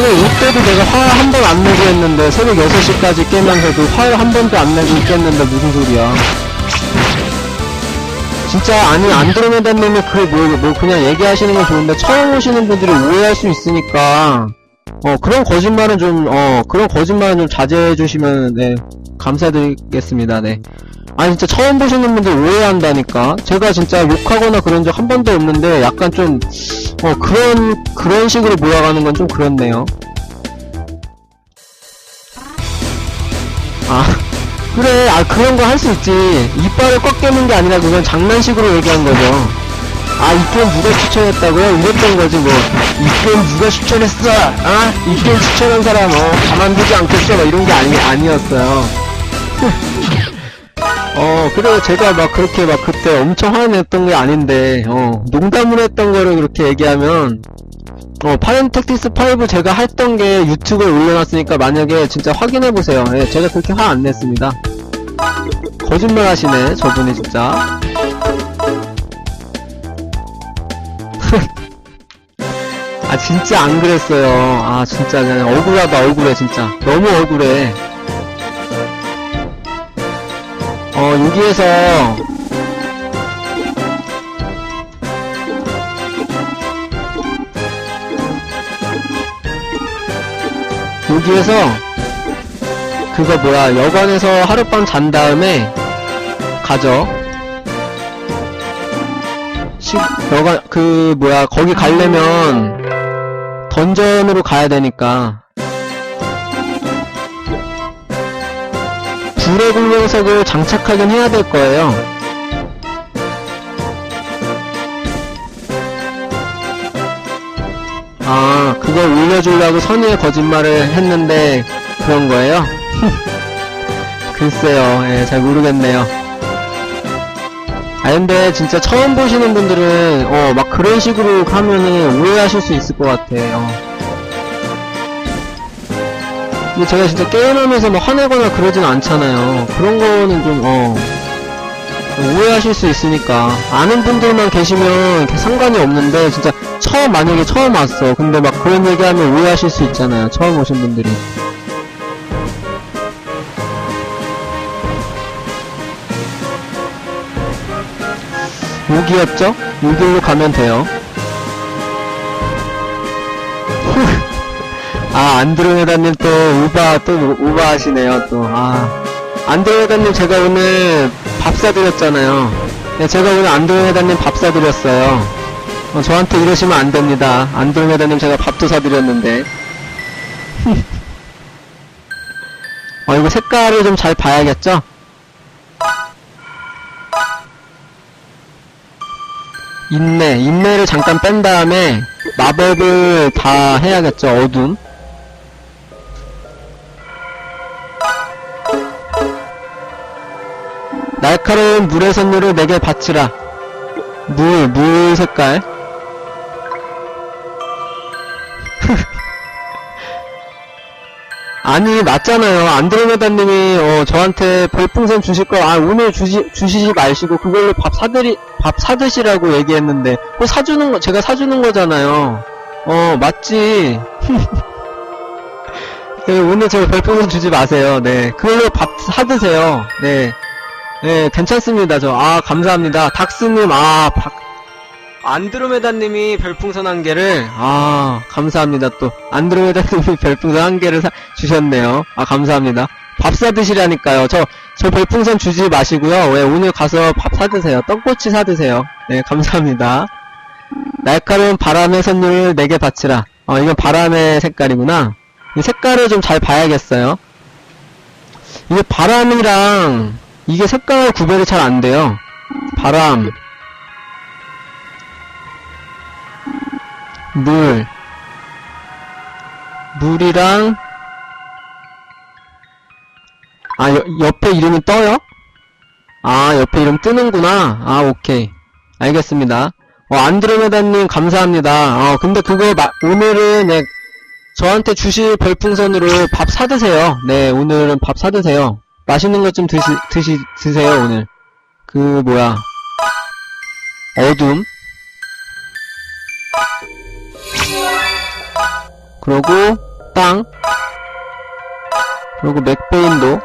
그래 이때도 내가 화 한 번 안 내고 했는데 새벽 6시까지 깨면서도 화를 한 번도 안 내고 있겠는데 무슨 소리야? 진짜 아니 안드로메다 님이 그뭐 뭐 그냥 얘기하시는 건 좋은데 처음 오시는 분들이 오해할 수 있으니까. 어 그런 거짓말은 좀 어 그런 거짓말은 좀 자제해 주시면 네 감사드리겠습니다. 네 아니 진짜 처음 보시는 분들 오해한다니까. 제가 진짜 욕하거나 그런 적 한 번도 없는데 약간 좀 어 그런 그런 식으로 몰아가는 건 좀 그렇네요. 아 그래. 아 그런 거 할 수 있지. 이빨을 꽉 깨는 게 아니라 그건 장난식으로 얘기한 거죠. 아 이 게임 누가 추천했다고요? 이랬던 거지 뭐. 이 게임 누가 추천했어? 아? 이 게임 추천한 사람 어 가만두지 않겠어? 막 이런 게 아니, 아니었어요 어 그래 제가 막 그렇게 막 그때 엄청 화냈던 게 아닌데 어 농담으로 했던 거를 그렇게 얘기하면 어 파렌텍티스 5 제가 했던 게 유튜브에 올려놨으니까 만약에 진짜 확인해 보세요. 예, 제가 그렇게 화 안 냈습니다. 거짓말 하시네 저분이 진짜. 아 진짜 안 그랬어요. 아 진짜 그냥 억울하다 억울해 진짜. 너무 억울해 어 여기에서. 여기에서 그거 뭐야 여관에서 하룻밤 잔 다음에 가죠. 시, 여관 그 뭐야 거기 가려면 던전으로 가야 되니까 불의 공명석을 장착하긴 해야 될 거예요. 아 그걸 올려주려고 선의의 거짓말을 했는데 그런 거예요? 글쎄요. 예, 잘 모르겠네요. 아 근데 진짜 처음 보시는 분들은 어 막 그런 식으로 하면은 오해하실 수 있을 것 같아요 근데 제가 진짜 게임하면서 뭐 화내거나 그러진 않잖아요. 그런 거는 좀 어. 오해하실 수 있으니까. 아는 분들만 계시면 상관이 없는데 진짜 처음 만약에 처음 왔어. 근데 막 그런 얘기하면 오해하실 수 있잖아요. 처음 오신 분들이. 여기였죠? 여기로 가면 돼요 아 안드로메다님 또 우바 또 우바 하시네요 또 아 안드로메다님 제가 오늘 밥 사드렸잖아요. 네, 제가 오늘 안드로메다님 밥 사드렸어요. 어, 저한테 이러시면 안 됩니다. 안드로메다님 제가 밥도 사드렸는데. 어 이거 색깔을 좀 잘 봐야겠죠? 인내, 인내를 잠깐 뺀 다음에 마법을 다 해야겠죠, 어둠. 날카로운 물의 선율을 내게 바치라. 물, 물 색깔. 아니, 맞잖아요. 안드로메다님이, 어, 저한테 별풍선 주실 거, 아, 오늘 주시, 주시지 마시고, 그걸로 밥 사드리, 밥 사드시라고 얘기했는데, 그거 사주는 거, 제가 사주는 거잖아요. 어, 맞지. 네, 오늘 제가 별풍선 주지 마세요. 네. 그걸로 밥 사드세요. 네. 네, 괜찮습니다. 저, 아, 감사합니다. 닥스님, 아, 박, 안드로메다님이 별풍선 한 개를, 아, 감사합니다. 또, 안드로메다님이 별풍선 한 개를 사, 주셨네요. 아, 감사합니다. 밥 사드시라니까요. 저, 저 별풍선 주지 마시고요. 왜, 오늘 가서 밥 사드세요. 떡꼬치 사드세요. 네, 감사합니다. 날카로운 바람의 선율을 내게 바치라. 어, 이건 바람의 색깔이구나. 이 색깔을 좀 잘 봐야겠어요. 이게 바람이랑, 이게 색깔 구별이 잘 안 돼요. 바람, 물, 물이랑, 아, 여- 옆에 이름이 떠요? 아, 옆에 이름 뜨는구나. 아, 오케이. 알겠습니다. 어, 안드로메다님 감사합니다. 어, 근데 그거 마- 오늘은 네, 저한테 주실 별풍선으로 밥 사드세요. 네, 오늘은 밥 사드세요. 맛있는 것 좀 드시, 드시, 드세요, 오늘. 그, 뭐야. 어둠. 그러고, 땅. 그리고 맥베인도.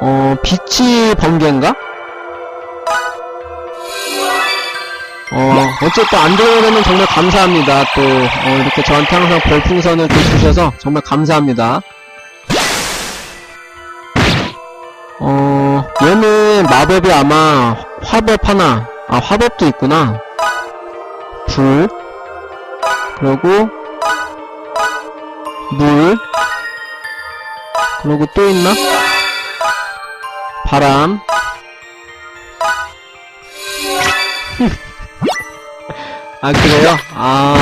어, 빛이 번개인가? 어, 어쨌든 안드로메다는 정말 감사합니다. 또, 어, 이렇게 저한테 항상 별풍선을 또 주셔서 정말 감사합니다. 어, 얘는 마법이 아마 화법 하나, 아, 화법도 있구나. 불, 그리고, 물, 그리고 또 있나? 바람, 아, 그래요? 아.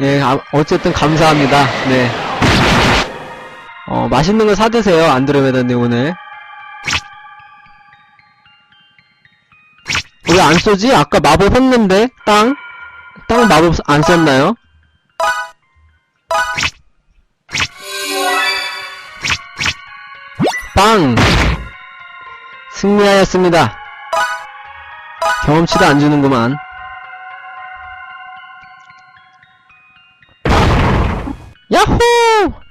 예, 아, 어쨌든 감사합니다. 네. 어, 맛있는 거 사드세요, 안드로메다님, 오늘. 왜 안 쏘지? 아까 마법 했는데? 땅? 땅 마법 안 썼나요? 빵! 승리하였습니다. 경험치도 안 주는구만. 야호!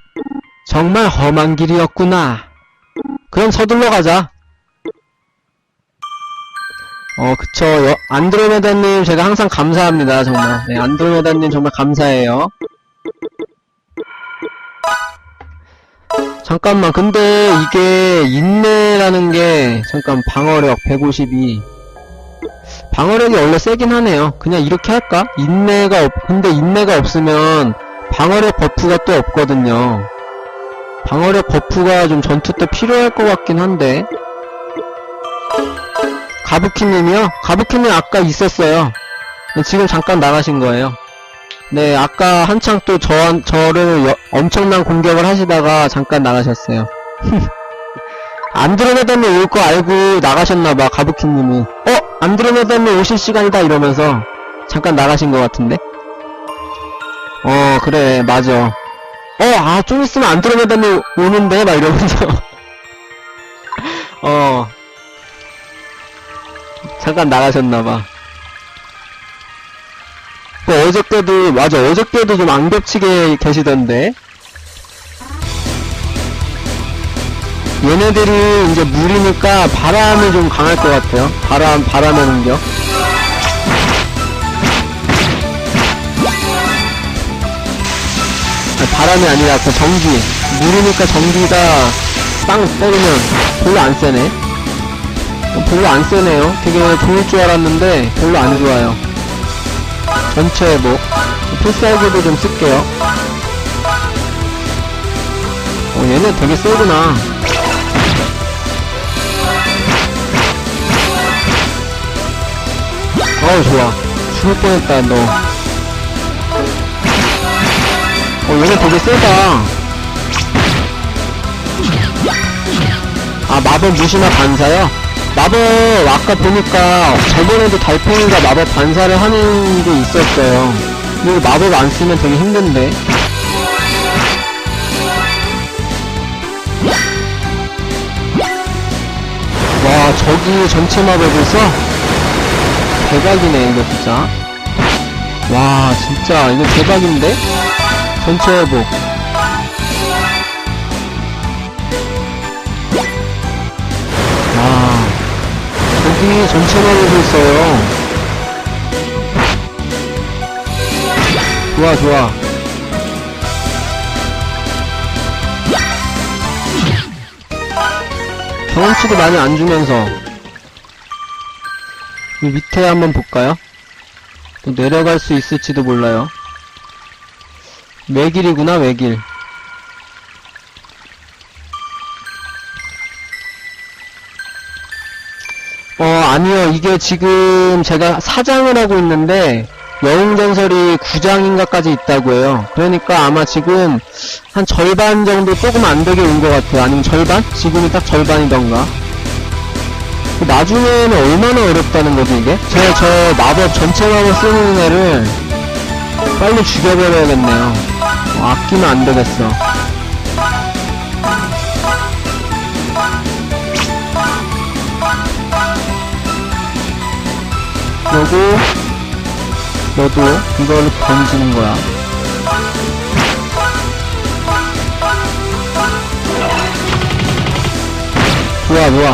정말 험한 길이었구나. 그럼 서둘러 가자. 어, 그쵸. 여- 안드로메다님, 제가 항상 감사합니다, 정말. 네, 안드로메다님 정말 감사해요. 잠깐만, 근데 이게 인내라는 게, 잠깐, 방어력 152. 방어력이 원래 세긴 하네요. 그냥 이렇게 할까? 인내가 없, 근데 인내가 없으면 방어력 버프가 또 없거든요. 방어력 버프가 좀 전투 때 필요할 것 같긴 한데. 가부키님이요? 가부키님 아까 있었어요. 네, 지금 잠깐 나가신 거예요. 네, 아까 한창 또 저, 저를 여- 엄청난 공격을 하시다가 잠깐 나가셨어요. 안드로메다님 올 거 알고 나가셨나봐, 가부키님이. 어? 안드로메다님 오실 시간이다, 이러면서. 잠깐 나가신 것 같은데? 어, 그래, 맞아. 어, 아, 좀 있으면 안드로메다님 오는데? 막 이러면서. 어. 잠깐 나가셨나봐. 그 어저께도, 맞아, 어저께도 좀 안 겹치게 계시던데. 얘네들이 이제 물이니까 바람이 좀 강할 것 같아요. 바람, 바람의 공격. 바람이 아니라 그 전기. 물이니까 전기가 빵 때리면 별로 안 세네. 어, 별로 안 세네요. 되게 좋을 줄 알았는데 별로 안 좋아요. 전체 뭐 필살기도 좀 쓸게요. 어, 얘네 되게 세구나. 어우 좋아 죽을 뻔했다 너 어, 얘네 되게 세다. 아, 마법 무시나 반사요? 마법, 아까 보니까, 저번에도 달팽이가 마법 반사를 하는 게 있었어요. 근데 마법 안 쓰면 되게 힘든데. 와, 저기 전체 마법을 써? 대박이네, 이거 진짜. 와, 진짜, 이거 대박인데? 전체 회복. 와, 저기 전체 마법을 써요. 좋아, 좋아. 경험치도 많이 안 주면서. 이 밑에 한번 볼까요? 또 내려갈 수 있을지도 몰라요. 외길이구나, 외길. 어, 아니요. 이게 지금 제가 사장을 하고 있는데, 영웅전설이 9장인가까지 있다고 해요. 그러니까 아마 지금 한 절반 정도 조금 안 되게 온 것 같아요. 아니면 절반? 지금이 딱 절반이던가. 그 나중에는 얼마나 어렵다는 거지, 이게? 제, 저 마법, 전체 마법 쓰는 애를 빨리 죽여버려야겠네요. 어, 아끼면 안 되겠어. 그리고 너도 이걸 던지는 거야. 좋아, 좋아.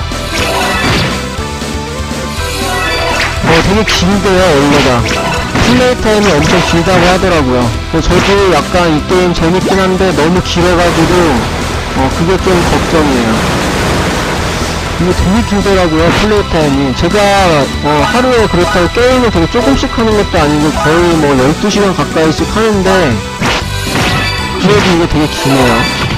어, 되게 긴데요, 원래가. 플레이 타임이 엄청 길다고 하더라고요. 어, 저도 약간 이 게임 재밌긴 한데 너무 길어가지고, 어, 그게 좀 걱정이에요. 이게 되게 길더라고요, 플레이 타임이. 제가, 어, 하루에 그렇다고 게임을 되게 조금씩 하는 것도 아니고 거의 뭐 12시간 가까이씩 하는데, 그래도 이거 되게 기네요.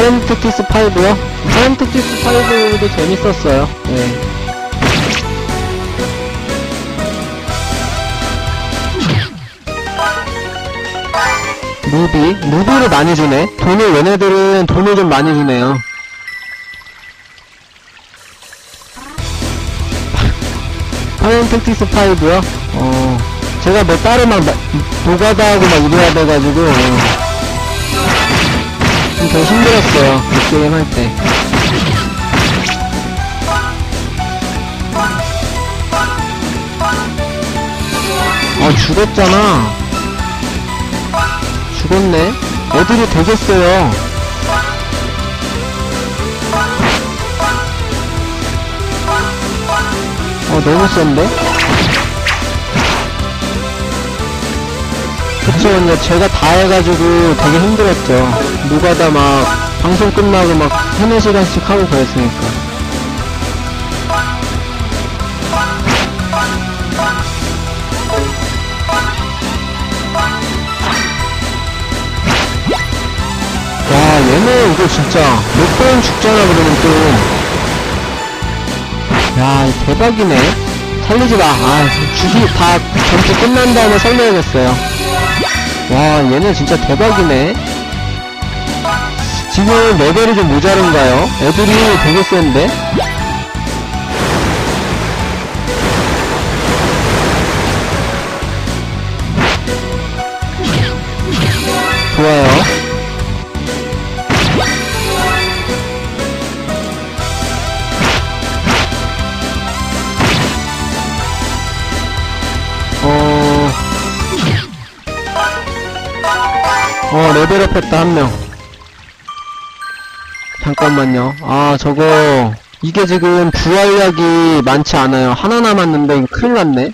파렌 택티스 5요? 파렌 택티스 5도 재밌었어요. 네. 무비? 무비를 많이 주네? 돈을, 얘네들은 돈을 좀 많이 주네요. 파렌 택티스 5요? 어, 제가 뭐 따로 막, 나- 노가다하고 막 이래야 돼가지고, 어. 좀더 힘들었어요. 그 게임 할 때. 아, 죽었잖아. 죽었네. 애들이 되게 세요. 어, 너무 센데? 그쵸, 근데 제가 다 해가지고 되게 힘들었죠. 누가 다 막, 방송 끝나고 막, 3, 4시간씩 하고 그랬으니까. 와, 얘네 이거 진짜, 몇 번 죽잖아, 그러면 또. 야, 이 대박이네. 살리지 마. 아, 주기 다 전투 끝난 다음에 살려야겠어요. 와, 얘네 진짜 대박이네. 지금 레벨이 좀 모자른가요? 애들이 되게 센데? 좋아요. 어, 레벨업 했다, 한 명. 잠깐만요. 아, 저거, 이게 지금 부활약이 많지 않아요. 하나 남았는데, 이거 큰일 났네.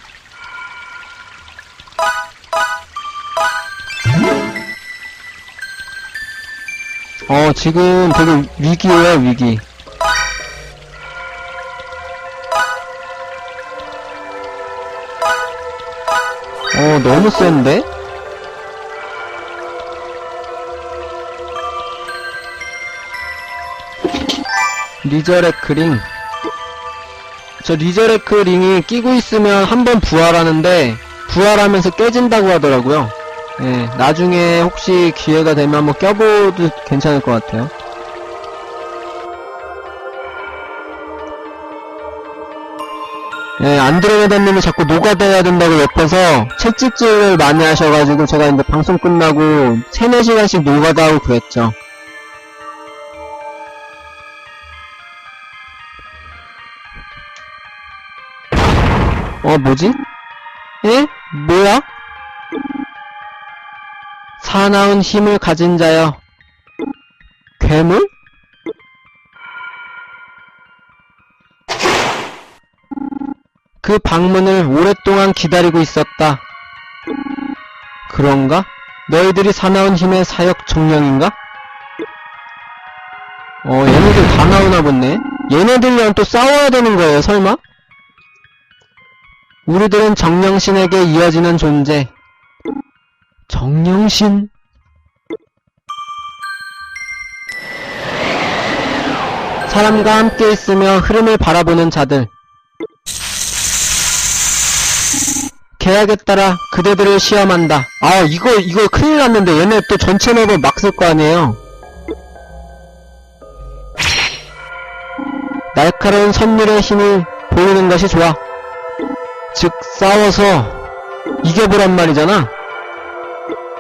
어, 지금 되게 위기에요, 위기. 어, 너무 센데? 리저레크 링. 저 리저레크 링이 끼고 있으면 한번 부활하는데, 부활하면서 깨진다고 하더라고요. 예, 나중에 혹시 기회가 되면 한번 껴봐도 괜찮을 것 같아요. 예, 안드로메다님이 자꾸 노가다해야 된다고 옆에서 채찍질을 많이 하셔가지고 제가 이제 방송 끝나고 3, 4시간씩 노가다하고 그랬죠. 어, 뭐지? 예? 뭐야? 사나운 힘을 가진 자여. 괴물? 그 방문을 오랫동안 기다리고 있었다. 그런가? 너희들이 사나운 힘의 사역 정령인가? 어, 얘네들 다 나오나 보네. 얘네들이랑 또 싸워야 되는 거예요, 설마? 우리들은 정령신에게 이어지는 존재. 정령신? 사람과 함께 있으며 흐름을 바라보는 자들. 계약에 따라 그대들을 시험한다. 아, 이거, 이거 큰일 났는데 얘네 또 전체 맵을 막 쓸 거 아니에요. 날카로운 선율의 힘을 보이는 것이 좋아. 즉, 싸워서 이겨보란 말이잖아.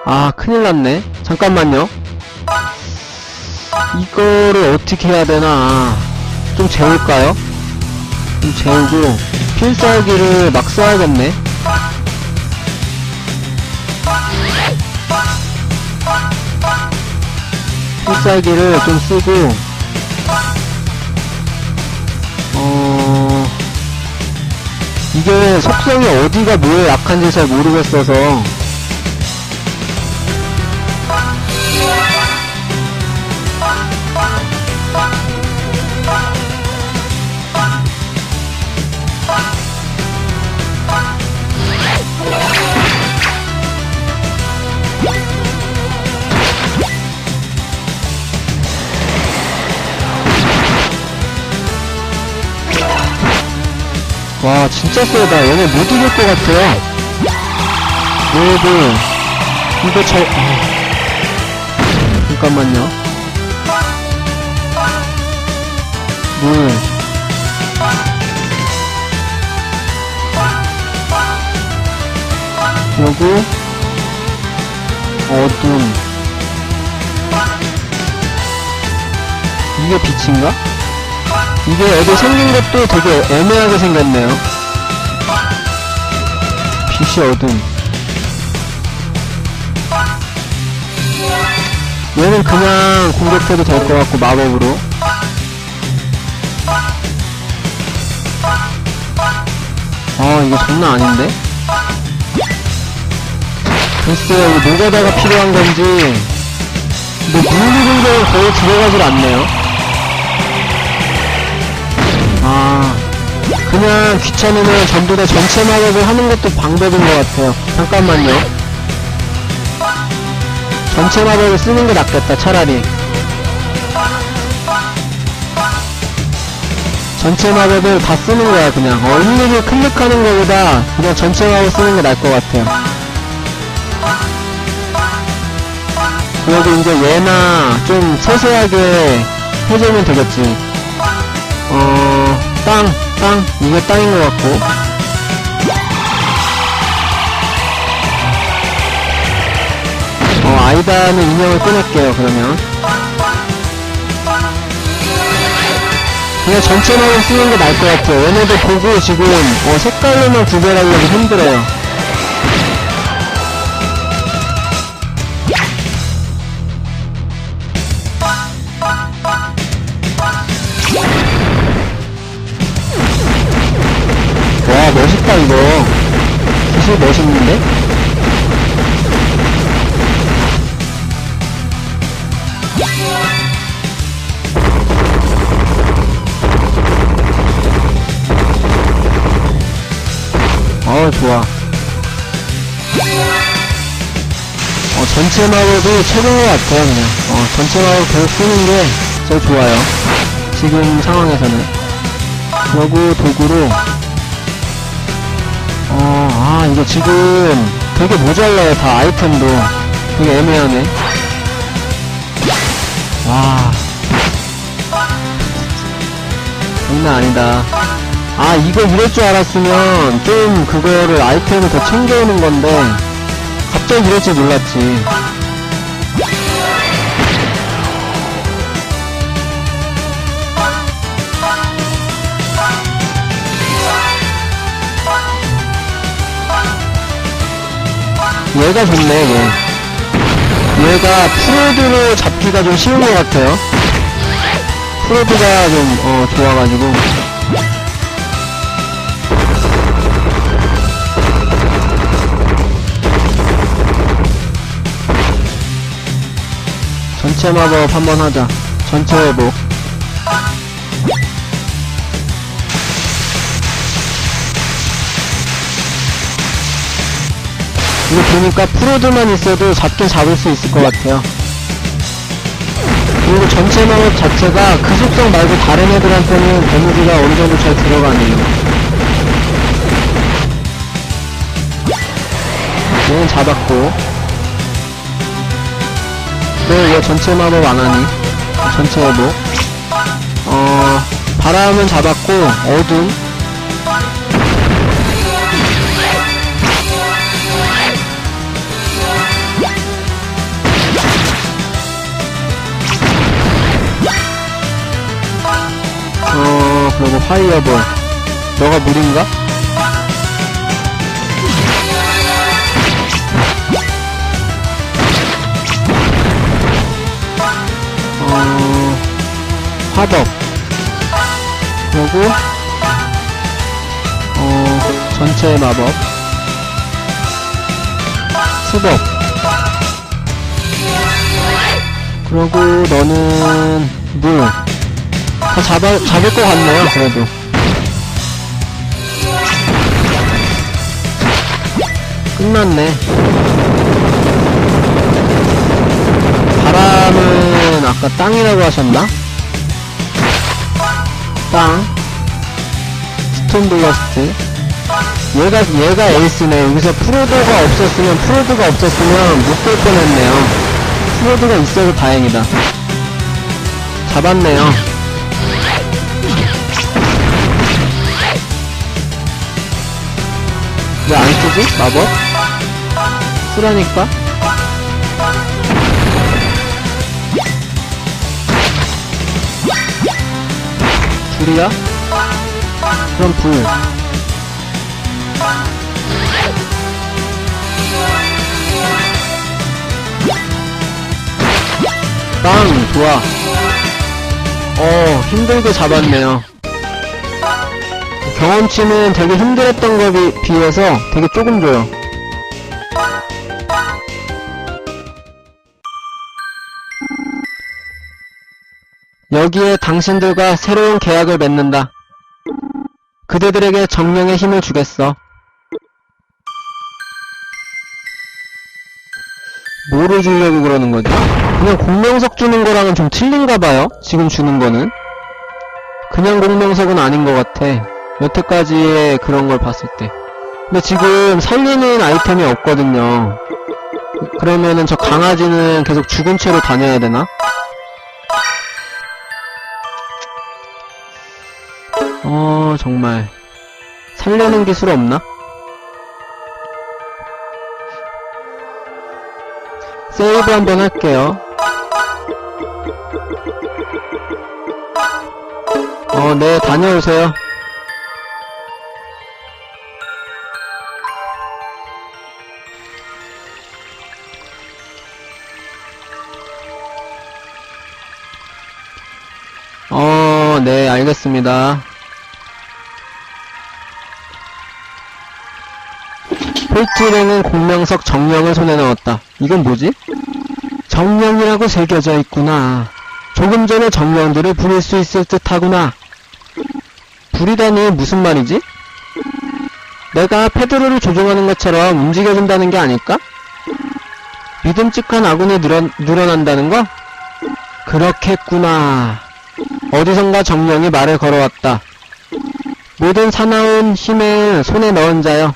아, 큰일 났네. 잠깐만요. 이거를 어떻게 해야 되나. 좀 재울까요? 좀 재우고, 필살기를 막 써야겠네. 필살기를 좀 쓰고, 이게 속성이 어디가 뭐에 약한지 잘 모르겠어서, 와, 진짜 세다. 얘네 못 이길 것 같아요. 얘들, 이거 저, 아, 잠깐만요. 물. 요거, 어둠. 이게 빛인가? 이게 애들 생긴 것도 되게 애매하게 생겼네요. 빛이 어둠. 얘는 그냥 공격해도 될 것 같고, 마법으로. 아, 이거 장난 아닌데? 글쎄요, 이거 노가다가 필요한 건지, 뭐, 물리 공격은 거의 들어가질 않네요. 그냥 귀찮으면 전부 다 전체 마법을 하는 것도 방법인 것 같아요. 잠깐만요. 전체 마법을 쓰는 게 낫겠다, 차라리. 전체 마법을 다 쓰는 거야, 그냥. 어, 일일이 클릭하는 것보다 그냥 전체 마법 쓰는 게 나을 것 같아요. 그래도 이제 얘나 좀 세세하게 해주면 되겠지. 어, 땅, 땅, 이게 땅인 것 같고. 어, 아이다는 인형을 끊을게요, 그러면. 그냥 전체적으로 쓰는 게 나을 것 같아요. 얘네들 보고 지금, 어, 색깔로만 구별하려고 힘들어요. 멋있는데? 어, 좋아. 어, 전체 마법이 최고인 것 같아요, 그냥. 어, 전체 마법 계속 쓰는 게 제일 좋아요. 지금 상황에서는. 그러고 도구로, 어, 아, 이거 지금 되게 모자라요, 다 아이템도. 되게 애매하네. 와. 장난 아니다. 아, 이거 이럴 줄 알았으면 좀 그거를 아이템을 더 챙겨오는 건데, 갑자기 이럴 줄 몰랐지. 얘가 좋네, 얘. 얘가 프로드로 잡기가 좀 쉬운 것 같아요. 프로드가 좀, 어, 좋아가지고. 전체 마법 한번 하자. 전체 회복. 이거 보니까 프로드만 있어도 잡긴 잡을 수 있을 것 같아요. 그리고 전체 마법 자체가 그 속성 말고 다른 애들한테는 데미지가 어느 정도 잘 들어가네요. 얘는 잡았고. 네, 왜 전체 마법 안 하니? 전체 회복. 어, 바람은 잡았고 어둠 그리고 파이어볼. 너가 물인가? 어 화덕. 그리고 어 전체 마법. 수법. 그리고 너는 물 다 잡아, 잡을 것 같네요, 그래도. 끝났네. 바람은 아까 땅이라고 하셨나? 땅. 스톤 블러스트. 얘가, 얘가 에이스네. 여기서 프로도가 없었으면, 프로도가 없었으면 못될 뻔했네요. 프로도가 있어서 다행이다. 잡았네요. 왜 안 쓰지? 마법? 쓰라니까? 불이야? 그럼 불. 빵! 좋아. 어, 힘들게 잡았네요. 경험치는 되게 힘들었던 거에 비- 비해서 되게 조금 줘요. 여기에 당신들과 새로운 계약을 맺는다. 그대들에게 정령의 힘을 주겠어. 뭐를 주려고 그러는 거지? 그냥 공명석 주는 거랑은 좀 틀린가 봐요. 지금 주는 거는. 그냥 공명석은 아닌 것 같아. 여태까지의 그런 걸 봤을 때. 근데 지금 살리는 아이템이 없거든요. 그러면은 저 강아지는 계속 죽은 채로 다녀야 되나? 어, 정말. 살려는 기술 없나? 세이브 한번 할게요. 어, 네, 다녀오세요. 네, 알겠습니다. 폴트랭은 공명석 정령을 손에 넣었다. 이건 뭐지? 정령이라고 새겨져 있구나. 조금 전에 정령들을 부릴 수 있을 듯 하구나. 부리다니 무슨 말이지? 내가 페드로를 조종하는 것처럼 움직여준다는 게 아닐까? 믿음직한 아군이 늘어, 늘어난다는 거? 그렇겠구나. 어디선가 정령이 말을 걸어왔다. 모든 사나운 힘을 손에 넣은 자여.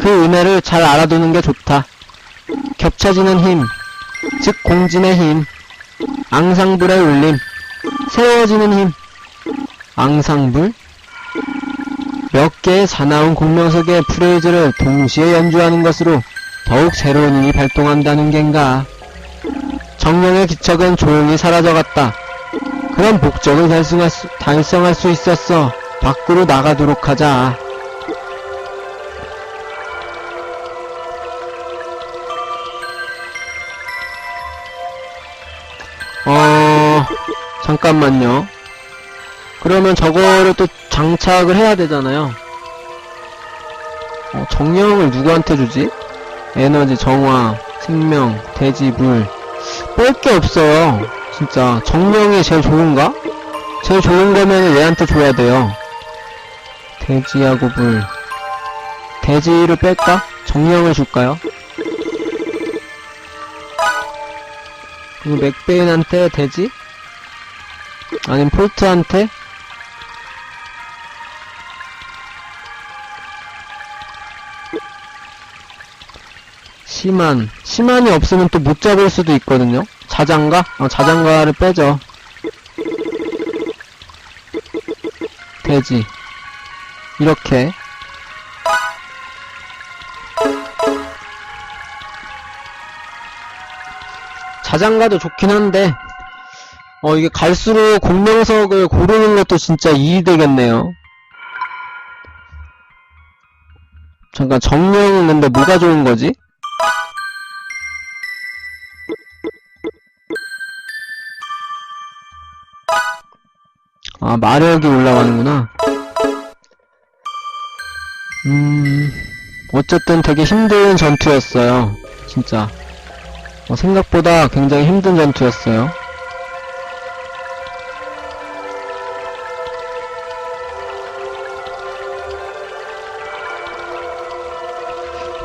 그 은혜를 잘 알아두는 게 좋다. 겹쳐지는 힘, 즉 공진의 힘, 앙상불의 울림, 세워지는 힘, 앙상불? 몇 개의 사나운 공명석의 프레이즈를 동시에 연주하는 것으로 더욱 새로운 힘이 발동한다는 겐가. 정령의 기척은 조용히 사라져갔다. 그런 목적을 달성할 수, 달성할 수 있었어. 밖으로 나가도록 하자. 어, 잠깐만요. 그러면 저거를 또 장착을 해야 되잖아요. 어, 정령을 누구한테 주지? 에너지, 정화, 생명, 돼지, 물. 뺄 게 없어요. 진짜. 정령이 제일 좋은가? 제일 좋은 거면 얘한테 줘야 돼요. 돼지하고 물. 돼지를 뺄까? 정령을 줄까요? 그리고 맥베인한테 돼지? 아니면 폴트한테? 시만. 시만이 없으면 또 못 잡을 수도 있거든요? 자장가? 어, 자장가를 빼죠. 해지. 이렇게. 자장가도 좋긴 한데, 어, 이게 갈수록 공명석을 고르는 것도 진짜 일이 되겠네요. 잠깐, 정령은 근데 뭐가 좋은 거지? 아, 마력이 올라가는구나. 음, 어쨌든 되게 힘든 전투였어요. 진짜. 어, 생각보다 굉장히 힘든 전투였어요.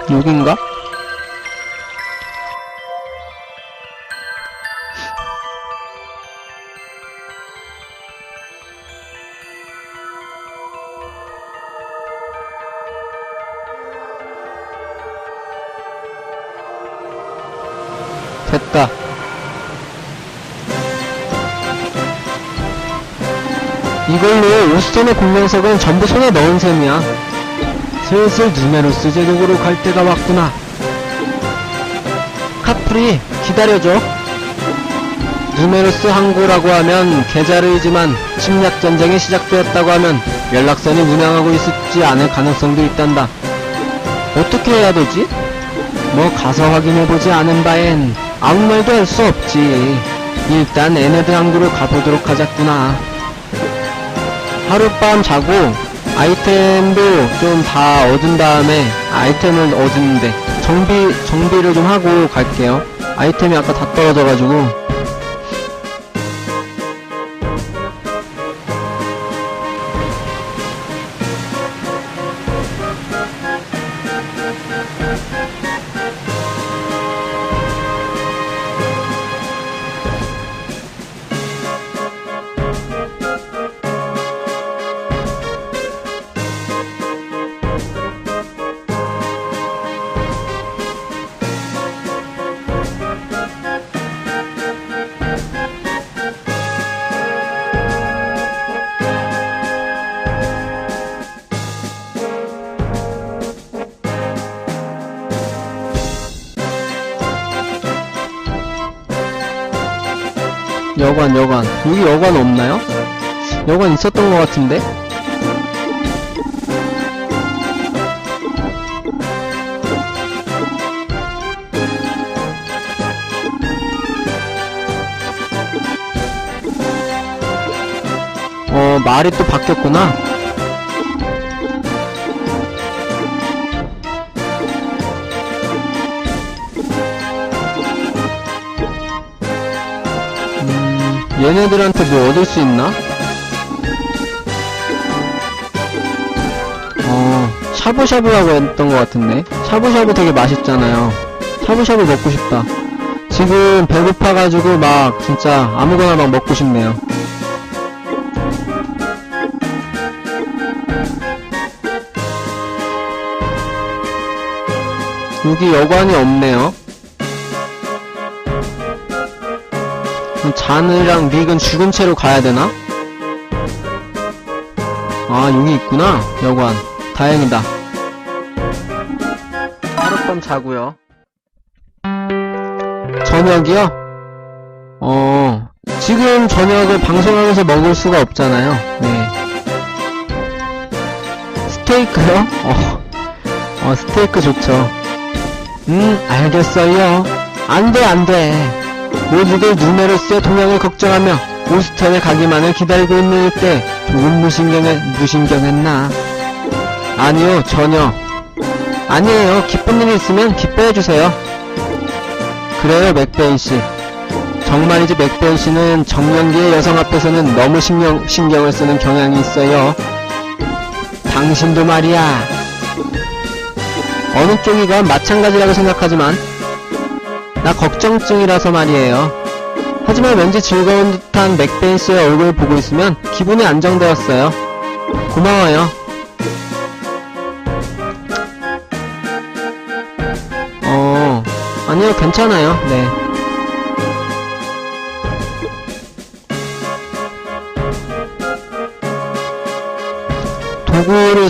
여긴가? 이걸로 오스턴의 공명석은 전부 손에 넣은 셈이야. 슬슬 누메로스 제국으로 갈 때가 왔구나. 카프리, 기다려줘. 누메로스 항구라고 하면 계좌를 이지만 침략 전쟁이 시작되었다고 하면 연락선이 운영하고 있지 않을 가능성도 있단다. 어떻게 해야 되지? 뭐 가서 확인해보지 않은 바엔 아무 말도 할 수 없지. 일단 에네드 항구로 가보도록 하자꾸나. 하룻밤 자고 아이템도 좀 다 얻은 다음에 아이템을 얻었는데 정비 정비를 좀 하고 갈게요. 아이템이 아까 다 떨어져가지고 여관 여관 여기 여관 없나요? 여관 있었던 것 같은데? 어 말이 또 바뀌었구나 얘네들한테 뭐 얻을 수 있나? 어, 샤브샤브라고 했던 것 같은데. 샤브샤브 되게 맛있잖아요. 샤브샤브 먹고 싶다. 지금 배고파가지고 막 진짜 아무거나 막 먹고 싶네요. 여기 여관이 없네요. 그럼 잔이랑 닉은 죽은 채로 가야 되나? 아, 여기 있구나. 여관. 다행이다. 하룻밤 자고요. 저녁이요? 어, 지금 저녁을 방송하면서 먹을 수가 없잖아요. 네. 스테이크요? 어, 어, 스테이크 좋죠. 음, 알겠어요. 안 돼, 안 돼. 모두들 누메로스의 동향을 걱정하며 오스턴에 가기만을 기다리고 있는 이때 조금 무신경해, 무신경했나? 아니요, 전혀. 아니에요. 기쁜 일이 있으면 기뻐해주세요. 그래요, 맥베인씨. 정말이지 맥베인씨는 정년기의 여성 앞에서는 너무 신경, 신경을 쓰는 경향이 있어요. 당신도 말이야. 어느 쪽이건 마찬가지라고 생각하지만 나 걱정증이라서 말이에요. 하지만 왠지 즐거운 듯한 맥벤씨의 얼굴을 보고 있으면 기분이 안정되었어요. 고마워요. 어, 아니요, 괜찮아요. 네. 그거를